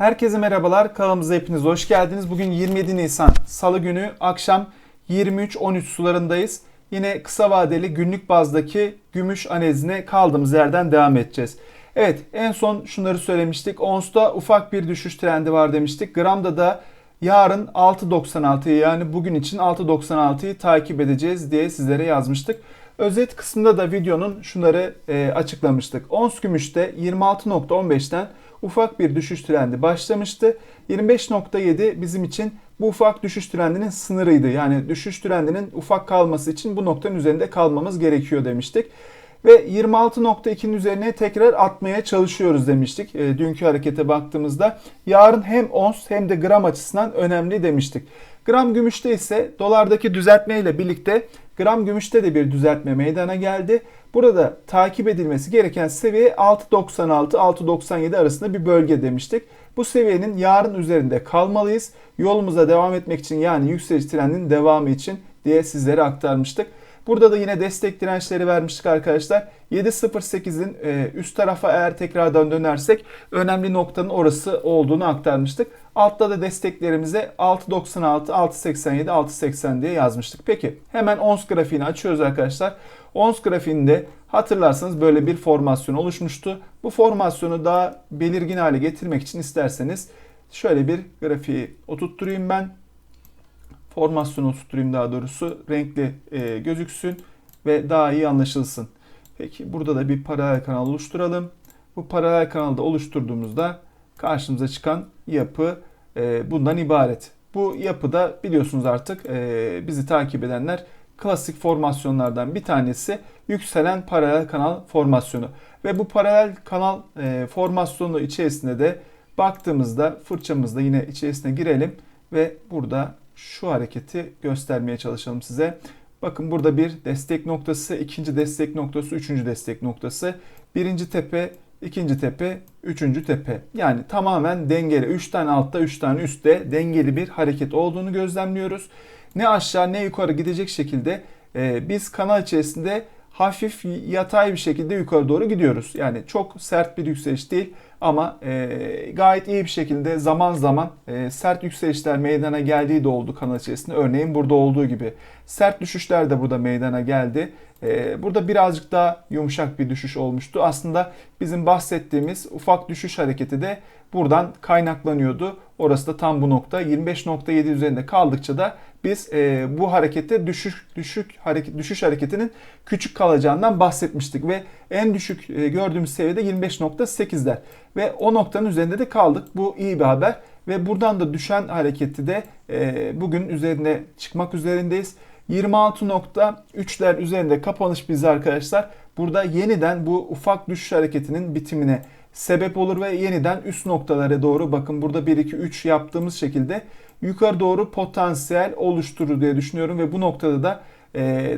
Herkese merhabalar. Kanalımıza hepiniz hoş geldiniz. Bugün 27 Nisan Salı günü akşam 23-13 sularındayız. Yine kısa vadeli günlük bazdaki gümüş analizine kaldığımız yerden devam edeceğiz. Evet en son şunları söylemiştik. Ons'ta ufak bir düşüş trendi var demiştik. Gram'da da yarın 6.96'yı yani bugün için 6.96'yı takip edeceğiz diye sizlere yazmıştık. Özet kısmında da videonun şunları e, açıklamıştık. Ons gümüşte 26.15'ten ufak bir düşüş trendi başlamıştı. 25.7 bizim için bu ufak düşüş trendinin sınırıydı. Yani düşüş trendinin ufak kalması için bu noktanın üzerinde kalmamız gerekiyor demiştik. Ve 26.2'nin üzerine tekrar atmaya çalışıyoruz demiştik. E, dünkü harekete baktığımızda yarın hem ons hem de gram açısından önemli demiştik. Gram gümüşte ise dolardaki düzeltme ile birlikte gram gümüşte de bir düzeltme meydana geldi. Burada takip edilmesi gereken seviye 6.96-6.97 arasında bir bölge demiştik. Bu seviyenin yarın üzerinde kalmalıyız. Yolumuza devam etmek için yani yükseliş trendinin devamı için diye sizlere aktarmıştık. Burada da yine destek dirençleri vermiştik arkadaşlar. 7.08'in e, üst tarafa eğer tekrardan dönersek önemli noktanın orası olduğunu aktarmıştık. Altta da desteklerimize 6.96, 6.87, 6.80 diye yazmıştık. Peki hemen ons grafiğini açıyoruz arkadaşlar. Ons grafiğinde hatırlarsanız böyle bir formasyon oluşmuştu. Bu formasyonu daha belirgin hale getirmek için isterseniz şöyle bir grafiği oturtturayım ben formasyonu tutturayım daha doğrusu renkli e, gözüksün ve daha iyi anlaşılsın. Peki burada da bir paralel kanal oluşturalım. Bu paralel kanalda oluşturduğumuzda karşımıza çıkan yapı e, bundan ibaret. Bu yapıda biliyorsunuz artık e, bizi takip edenler klasik formasyonlardan bir tanesi yükselen paralel kanal formasyonu. Ve bu paralel kanal e, formasyonu içerisinde de baktığımızda fırçamızda yine içerisine girelim ve burada şu hareketi göstermeye çalışalım size. Bakın burada bir destek noktası, ikinci destek noktası, üçüncü destek noktası. Birinci tepe, ikinci tepe, üçüncü tepe. Yani tamamen dengeli. Üç tane altta, üç tane üstte dengeli bir hareket olduğunu gözlemliyoruz. Ne aşağı ne yukarı gidecek şekilde e, biz kanal içerisinde hafif yatay bir şekilde yukarı doğru gidiyoruz. Yani çok sert bir yükseliş değil ama e, gayet iyi bir şekilde zaman zaman e, sert yükselişler meydana geldiği de oldu kanal içerisinde. Örneğin burada olduğu gibi. Sert düşüşler de burada meydana geldi. E, burada birazcık daha yumuşak bir düşüş olmuştu. Aslında bizim bahsettiğimiz ufak düşüş hareketi de buradan kaynaklanıyordu. Orası da tam bu nokta. 25.7 üzerinde kaldıkça da biz e, bu harekette düşük düşük hareket düşüş hareketinin küçük kalacağından bahsetmiştik ve en düşük e, gördüğümüz seviyede 25.8'ler ve o noktanın üzerinde de kaldık. Bu iyi bir haber ve buradan da düşen hareketi de e, bugün üzerine çıkmak üzerindeyiz. 26.3'ler üzerinde kapanış bizi arkadaşlar. Burada yeniden bu ufak düşüş hareketinin bitimine sebep olur ve yeniden üst noktalara doğru bakın burada 1 2 3 yaptığımız şekilde yukarı doğru potansiyel oluşturur diye düşünüyorum ve bu noktada da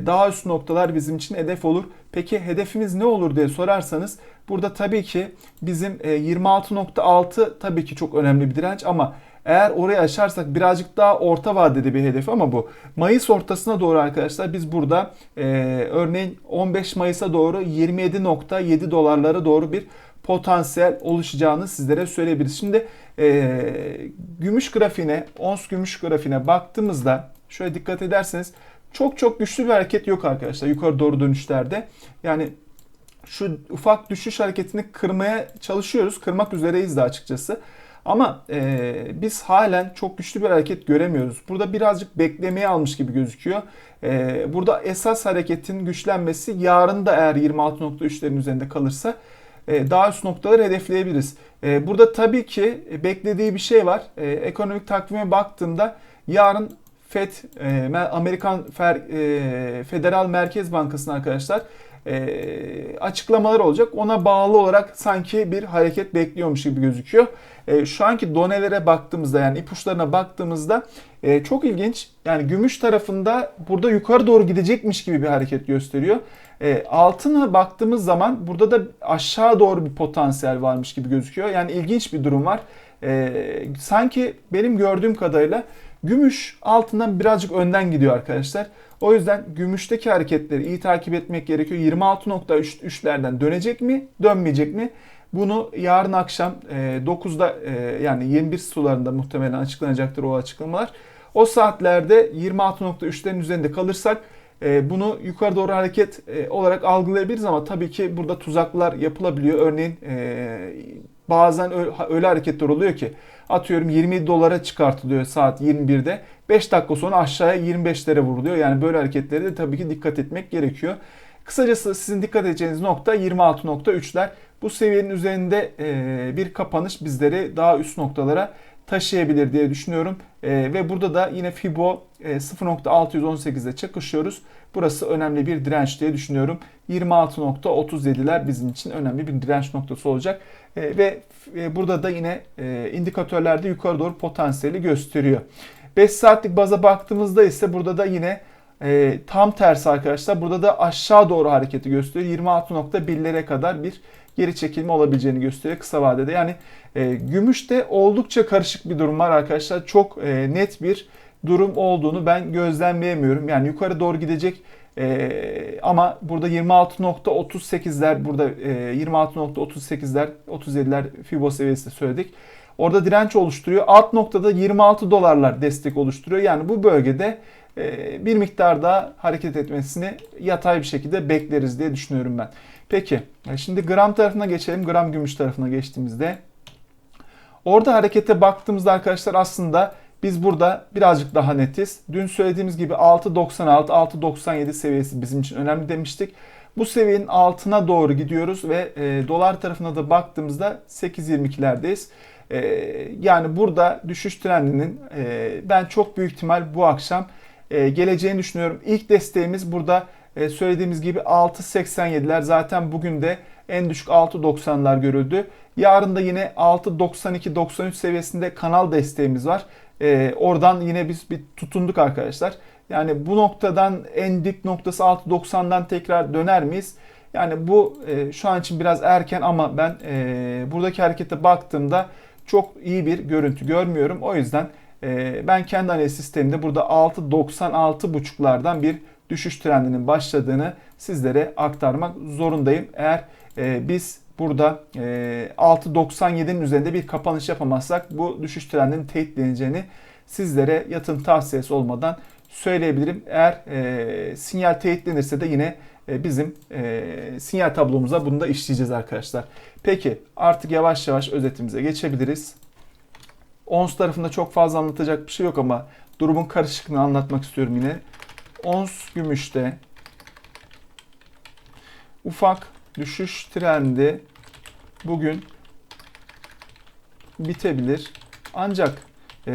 daha üst noktalar bizim için hedef olur. Peki hedefimiz ne olur diye sorarsanız burada tabii ki bizim 26.6 e, tabii ki çok önemli bir direnç ama eğer orayı aşarsak birazcık daha orta vadede bir hedef ama bu Mayıs ortasına doğru arkadaşlar biz burada e, örneğin 15 Mayıs'a doğru 27.7 dolarlara doğru bir potansiyel oluşacağını sizlere söyleyebiliriz. Şimdi e, gümüş grafiğine, ons gümüş grafiğine baktığımızda şöyle dikkat ederseniz çok çok güçlü bir hareket yok arkadaşlar yukarı doğru dönüşlerde. Yani şu ufak düşüş hareketini kırmaya çalışıyoruz. Kırmak üzereyiz de açıkçası. Ama e, biz halen çok güçlü bir hareket göremiyoruz. Burada birazcık beklemeye almış gibi gözüküyor. E, burada esas hareketin güçlenmesi yarın da eğer 26.3'lerin üzerinde kalırsa e, daha üst noktaları hedefleyebiliriz. E, burada tabii ki beklediği bir şey var. E, ekonomik takvime baktığımda yarın FED, Amerikan Federal Merkez Bankası'nın arkadaşlar açıklamalar olacak. Ona bağlı olarak sanki bir hareket bekliyormuş gibi gözüküyor. Şu anki donelere baktığımızda yani ipuçlarına baktığımızda çok ilginç. Yani gümüş tarafında burada yukarı doğru gidecekmiş gibi bir hareket gösteriyor. E, altına baktığımız zaman burada da aşağı doğru bir potansiyel varmış gibi gözüküyor. Yani ilginç bir durum var. E, sanki benim gördüğüm kadarıyla gümüş altından birazcık önden gidiyor arkadaşlar. O yüzden gümüşteki hareketleri iyi takip etmek gerekiyor. 26.3'lerden dönecek mi, dönmeyecek mi? Bunu yarın akşam e, 9'da e, yani 21 sularında muhtemelen açıklanacaktır o açıklamalar. O saatlerde 26.3'lerin üzerinde kalırsak e, bunu yukarı doğru hareket e, olarak algılayabiliriz ama tabii ki burada tuzaklar yapılabiliyor. Örneğin e, bazen öyle hareketler oluyor ki atıyorum 20 dolara çıkartılıyor saat 21'de. 5 dakika sonra aşağıya 25'lere vuruluyor. Yani böyle hareketlere de tabii ki dikkat etmek gerekiyor. Kısacası sizin dikkat edeceğiniz nokta 26.3'ler. Bu seviyenin üzerinde bir kapanış bizleri daha üst noktalara taşıyabilir diye düşünüyorum. E, ve burada da yine Fibo e, 0.618'de çakışıyoruz. Burası önemli bir direnç diye düşünüyorum. 26.37'ler bizim için önemli bir direnç noktası olacak. E, ve e, burada da yine e, indikatörlerde yukarı doğru potansiyeli gösteriyor. 5 saatlik baza baktığımızda ise burada da yine e, tam tersi arkadaşlar. Burada da aşağı doğru hareketi gösteriyor. 26.1'lere kadar bir geri çekilme olabileceğini gösteriyor kısa vadede. Yani e, gümüşte oldukça karışık bir durum var arkadaşlar. Çok e, net bir durum olduğunu ben gözlemleyemiyorum. Yani yukarı doğru gidecek e, ama burada 26.38'ler burada e, 26.38'ler 37'ler Fibo seviyesi söyledik. Orada direnç oluşturuyor. Alt noktada 26 dolarlar destek oluşturuyor. Yani bu bölgede bir miktar daha hareket etmesini yatay bir şekilde bekleriz diye düşünüyorum ben. Peki e, şimdi gram tarafına geçelim. Gram gümüş tarafına geçtiğimizde. Orada harekete baktığımızda arkadaşlar aslında biz burada birazcık daha netiz. Dün söylediğimiz gibi 6.96, 6.97 seviyesi bizim için önemli demiştik. Bu seviyenin altına doğru gidiyoruz ve e, dolar tarafına da baktığımızda 8.22'lerdeyiz. E, yani burada düşüş trendinin e, ben çok büyük ihtimal bu akşam e, geleceğini düşünüyorum. İlk desteğimiz burada e, söylediğimiz gibi 6.87'ler zaten bugün de en düşük 6.90'lar görüldü. Yarın da yine 6.92-93 seviyesinde kanal desteğimiz var. E, oradan yine biz bir tutunduk arkadaşlar. Yani bu noktadan en dip noktası 6.90'dan tekrar döner miyiz? Yani bu e, şu an için biraz erken ama ben e, buradaki harekete baktığımda çok iyi bir görüntü görmüyorum. O yüzden e, ben kendi analiz sisteminde burada 6.96.5'lardan bir düşüş trendinin başladığını sizlere aktarmak zorundayım. Eğer e, biz burada e, 6.97'nin üzerinde bir kapanış yapamazsak bu düşüş trendinin teyitleneceğini sizlere yatırım tavsiyesi olmadan söyleyebilirim. Eğer e, sinyal teyitlenirse de yine e, bizim e, sinyal tablomuza bunu da işleyeceğiz arkadaşlar. Peki artık yavaş yavaş özetimize geçebiliriz. ONS tarafında çok fazla anlatacak bir şey yok ama durumun karışıklığını anlatmak istiyorum yine. ONS gümüşte ufak düşüş trendi bugün bitebilir. Ancak e,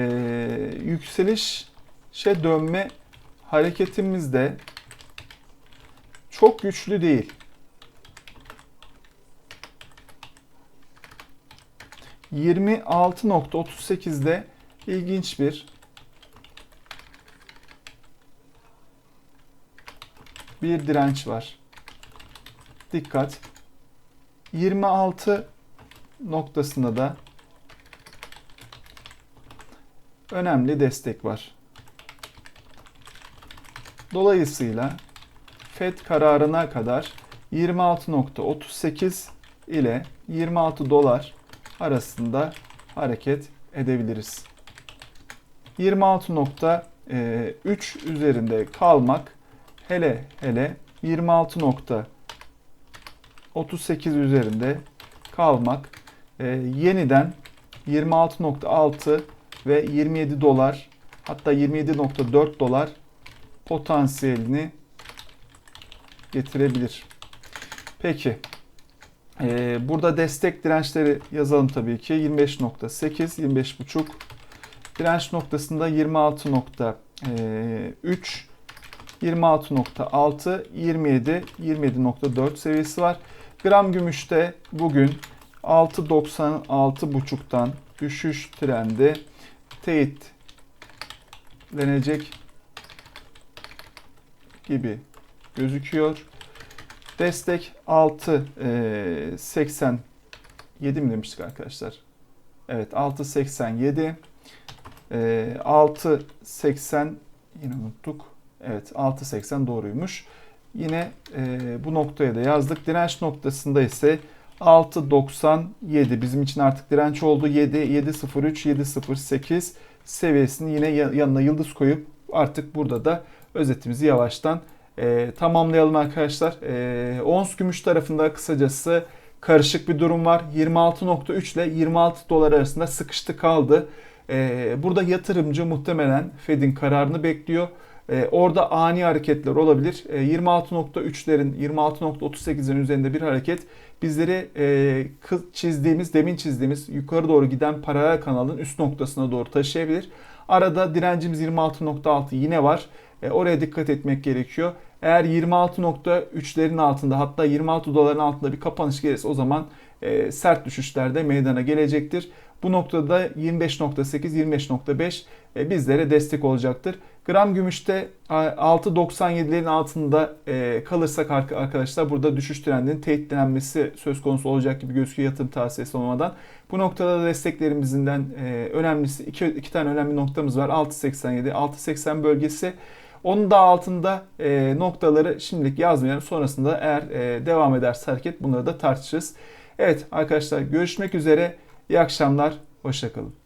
yükseliş şey dönme hareketimizde çok güçlü değil. 26.38'de ilginç bir bir direnç var. Dikkat. 26 noktasında da önemli destek var. Dolayısıyla FED kararına kadar 26.38 ile 26 dolar arasında hareket edebiliriz. 26.3 üzerinde kalmak hele hele 26.38 üzerinde kalmak e, yeniden 26.6 ve 27 dolar hatta 27.4 dolar potansiyelini getirebilir. Peki ee, burada destek dirençleri yazalım tabii ki. 25.8, 25.5. Direnç noktasında 26.3, 26.6, 27, 27.4 seviyesi var. Gram gümüşte bugün 6.96.5'tan düşüş trendi teyitlenecek gibi gözüküyor. Destek 6.87 e, mi demiştik arkadaşlar? Evet 6.87 e, 6.80 yine unuttuk. Evet 6.80 doğruymuş. Yine e, bu noktaya da yazdık. Direnç noktasında ise 6.97 bizim için artık direnç oldu. 7, 7.03, 7.08 seviyesini yine ya- yanına yıldız koyup artık burada da özetimizi yavaştan e, tamamlayalım arkadaşlar. E, ons gümüş tarafında kısacası karışık bir durum var. 26.3 ile 26 dolar arasında sıkıştı kaldı. E, burada yatırımcı muhtemelen Fed'in kararını bekliyor. E, orada ani hareketler olabilir. E, 26.3'lerin 26.38'lerin üzerinde bir hareket bizleri e, çizdiğimiz, demin çizdiğimiz yukarı doğru giden paralel kanalın üst noktasına doğru taşıyabilir. Arada direncimiz 26.6 yine var. E, oraya dikkat etmek gerekiyor. Eğer 26.3'lerin altında hatta 26 doların altında bir kapanış gelirse o zaman e, sert düşüşler de meydana gelecektir. Bu noktada 25.8, 25.5 e, bizlere destek olacaktır. Gram gümüşte a, 6.97'lerin altında e, kalırsak ark- arkadaşlar burada düşüş trendinin teyitlenmesi söz konusu olacak gibi gözüküyor yatırım tavsiyesi olmadan. Bu noktada da desteklerimizden e, önemlisi iki, iki tane önemli noktamız var. 6.87, 6.80 bölgesi. Onun da altında e, noktaları şimdilik yazmayalım. Sonrasında eğer e, devam ederse hareket bunları da tartışırız. Evet arkadaşlar görüşmek üzere. İyi akşamlar. Hoşçakalın.